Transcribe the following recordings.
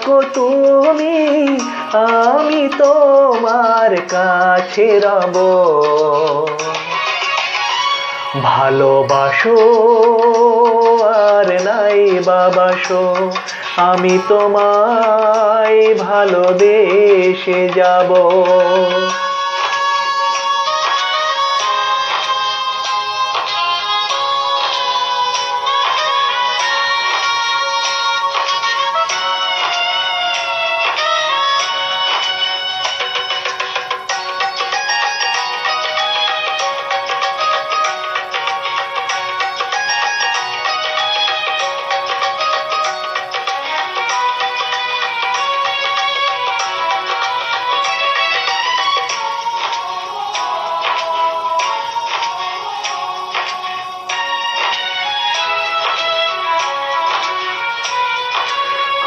থাকো তুমি আমি তোমার কাছে রব। ভালোবাসো আর নাই বাবাসো আমি তোমায় ভালোবেসে যাব।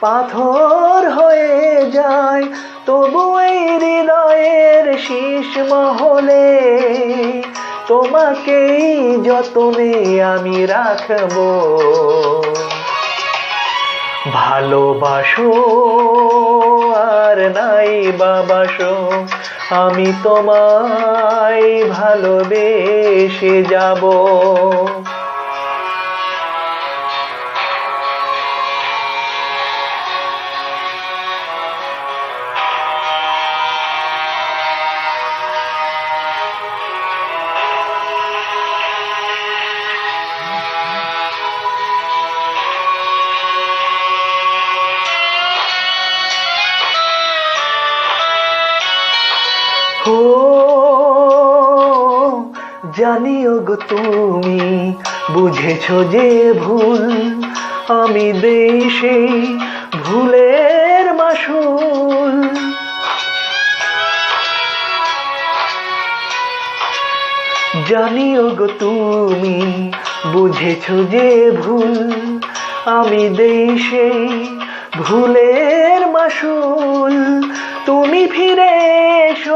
পাথর হয়ে যায়, তবু এই হৃদয়ের শীষ মহলে তোমাকেই যতনে আমি রাখব। ভালোবাসো আর নাই বাবাসো, আমি তোমায় ভালোবেসে যাব। জানিও গো তুমি, বুঝেছ যে ভুল আমি সেই ভুলের মাসুল। জানিও গো তুমি, বুঝেছ যে ভুল আমি সেই ভুলের মাসুল। তুমি ফিরে এসো